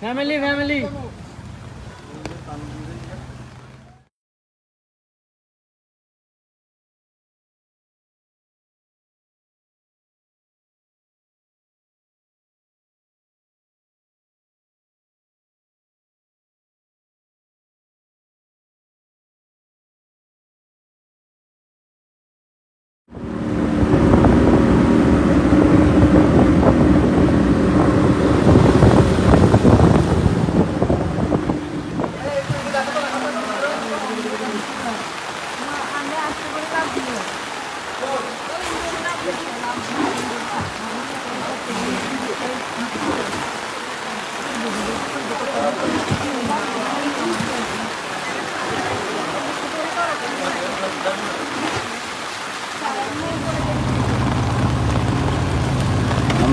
Family family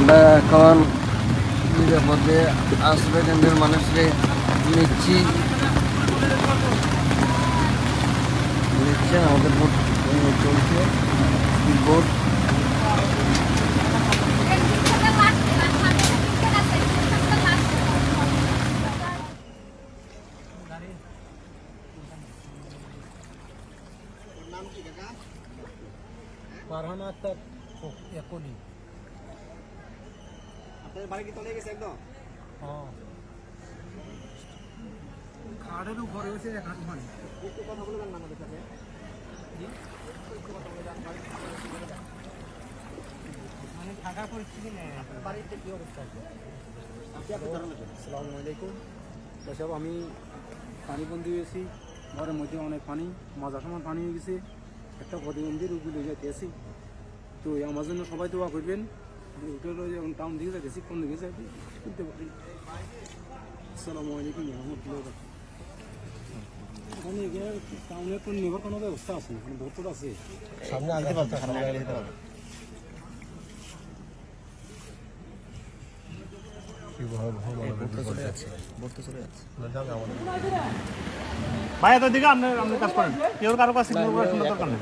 আমরা এখন নিরাপদে আশ্রয় কেন্দ্রের মানুষকে নিচ্ছি। নিচ্ছেন আমাদের বোট চলছে। বোট আক্তার একলি আপনাদের বাড়ি কি তলে গেছে একদম? হ্যাঁ খাড়ের উপরে হয়েছে এক মানে। একটু কথা বলবেন না আমাদের সাথে। মানে থাকার পরিস্থিতি নেই। বাড়িতে কি অবস্থা আছে? আপনি আপনার ধারণা কি? আসসালামু আলাইকুম। এসব আমি পানিবন্দি হয়েছি। ঘরের মধ্যে অনেক পানি মাঝা সমান পানি হয়ে গেছে। একটা প্রতিবন্ধী রুগী লয়ে যাইতে তো আমার জন্য সবাই দোয়া করবেন। ওটা হলো টাউন দিকে যাইতেছি কোন দিকে যাইতে করতে পারি আসসালামু আলাইকুম রহমতুল্লাহ ওখানে গিয়ে টাউনে কোন নেবার কোনো ব্যবস্থা আছে ভোট আছে সামনে আনতে পারতো সামনে ভাই এত দিকে আপনি আপনি কাজ করেন কেউ কারও কাছে দরকার নেই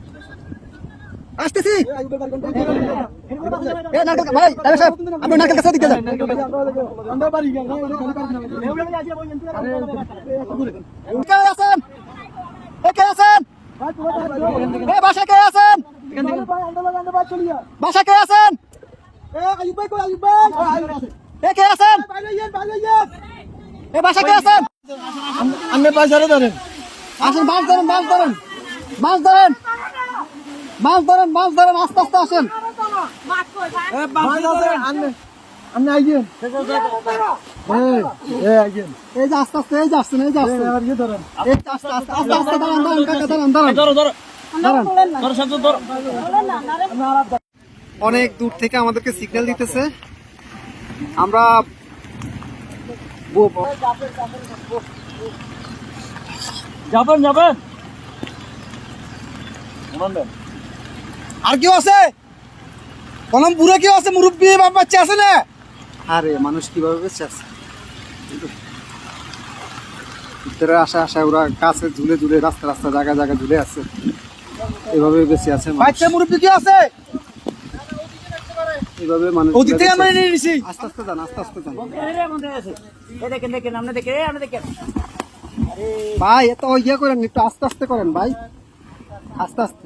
আসতেছি। এ ভাই ড্রাইভার সাহেব আপনি নারকেল কাছে দিকে যান। কে আছেন? এ কে আছেন? এ বাসা কে আছেন? বাসা কে আছেন? এ কে আছেন? এ বাসা কে আছেন? আপনি পয়সারে ধরেন। আসেন মাছ ধরেন মাছ ধরেন। মাছ ধরেন। মাছ ধরেন মাছ ধরেন আস্তে আস্তে আসেন। আপনি এই যে আস্তে আস্তে এই যে আসছেন এই যে আসছেন। এই আস্তে আস্তে আস্তে আস্তে দাঁড়ান দাঁড়ান কাকা দাঁড়ান দাঁড়ান ধরো ধরো। দাঁড়ান ধরো সাথে ধরো অনেক দূর থেকে আমাদেরকে সিগন্যাল দিতেছে। আমরা যাবেন যাবেন। আর কেউ আছে? কলম বুড়ো কেউ আছে? মুরব্বী বাপ বাচ্চা আছে না? আরে মানুষ কীভাবে বেঁচে আছে? ভিতরে আসা আসা ওরা কাছে ঝুলে ঝুলে রাস্তা রাস্তা জায়গা জায়গা ঝুলে আছে। এভাবে বেঁচে আছে বাচ্চা মুরব্বী কি আছে? এভাবে মানুষ ওদিক আমরা নিয়ে নিছি। আস্তে আস্তে যান আস্তে আস্তে যান। দেখেন দেখেন আপনি দেখেন আপনি দেখেন ভাই এত ইয়ে করেন একটু আস্তে আস্তে করেন ভাই। আস্তে আস্তে।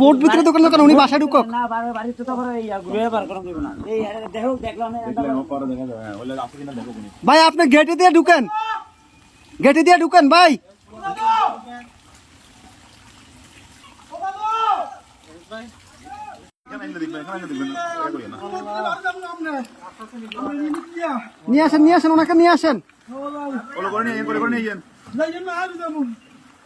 বোট ভিতরে দোকান কেন উনি বাসায় ঢুকক? না বাড়িতে তো করা দেবে না। এই দেখো দেখলাম ভাই আপনি গেটে দিয়ে ঢুকেন। গেটে দিয়ে ঢুকেন ভাই। নিয়ে আসেন নিয়ে আসেন ওনাকে নিয়ে আসেন।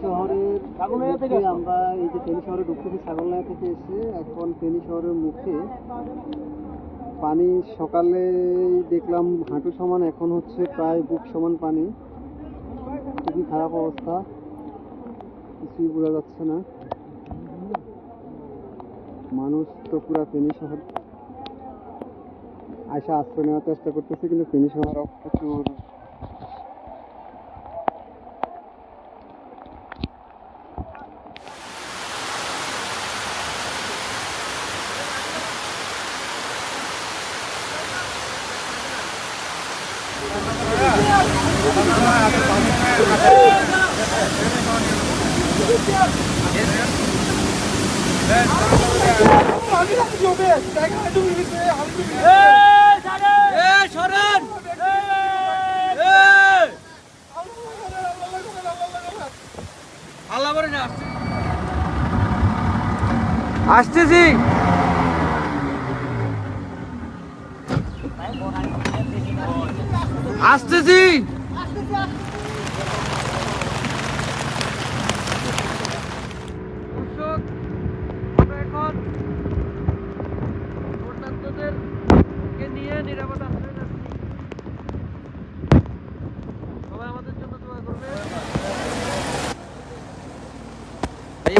শহরের আমরা এই যে শহরে থেকে এসে এখন শহরের মুখে পানি সকালে দেখলাম হাঁটু সমান এখন হচ্ছে প্রায় বুক সমান পানি। খুবই খারাপ অবস্থা, কিছুই বোঝা যাচ্ছে না। মানুষ তো পুরো ফেনী শহর। আয়সা আশ্রয় নেওয়ার চেষ্টা করতেছে কিন্তু ফেনী শহর প্রচুর। আসতেছি। আসতেছি দর্শক, আমরা এখন ভোটারদেরকে নিয়ে নিরাপদ আশ্রয় যাচ্ছি। সবাই আমাদের জন্য দোয়া করবে এই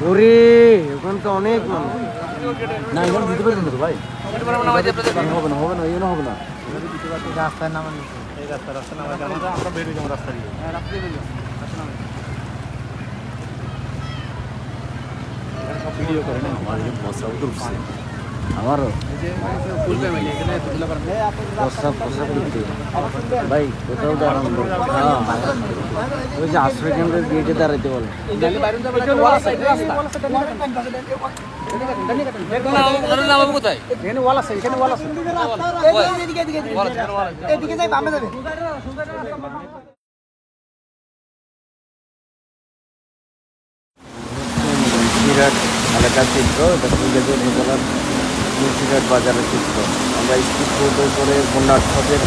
ওরে ওখানে তো অনেক মানুষ। না এখানে দিতে পারবেন তো ভাই। হবে না হবে না। এখানে হবে না রাস্তায় নামান এই রাস্তা রাস্তা না আমরা আমরা বেরিয়ে যাব রাস্তা দিয়ে ভিডিও করে না আমারও। প্রস্তাব প্রস্তাব করতে ভাই, কোথাও দাঁড়ানো হ্যাঁ। ওই যে আশ্রয় কেন্দ্রের গেটে দাঁড়াইতে বলে। মুন্সিরহাট এলাকার চিত্র, এটা ফুলগাজী মুন্সিরহাট বাজারের চিত্র। আমরা স্পিড বোটে করে বন্যার্থদের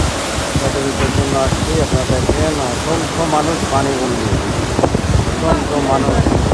সহযোগিতার জন্য আসছি। আপনারা দেখেন, অসংখ্য মানুষ পানি বন্দি। অসংখ্য মানুষ।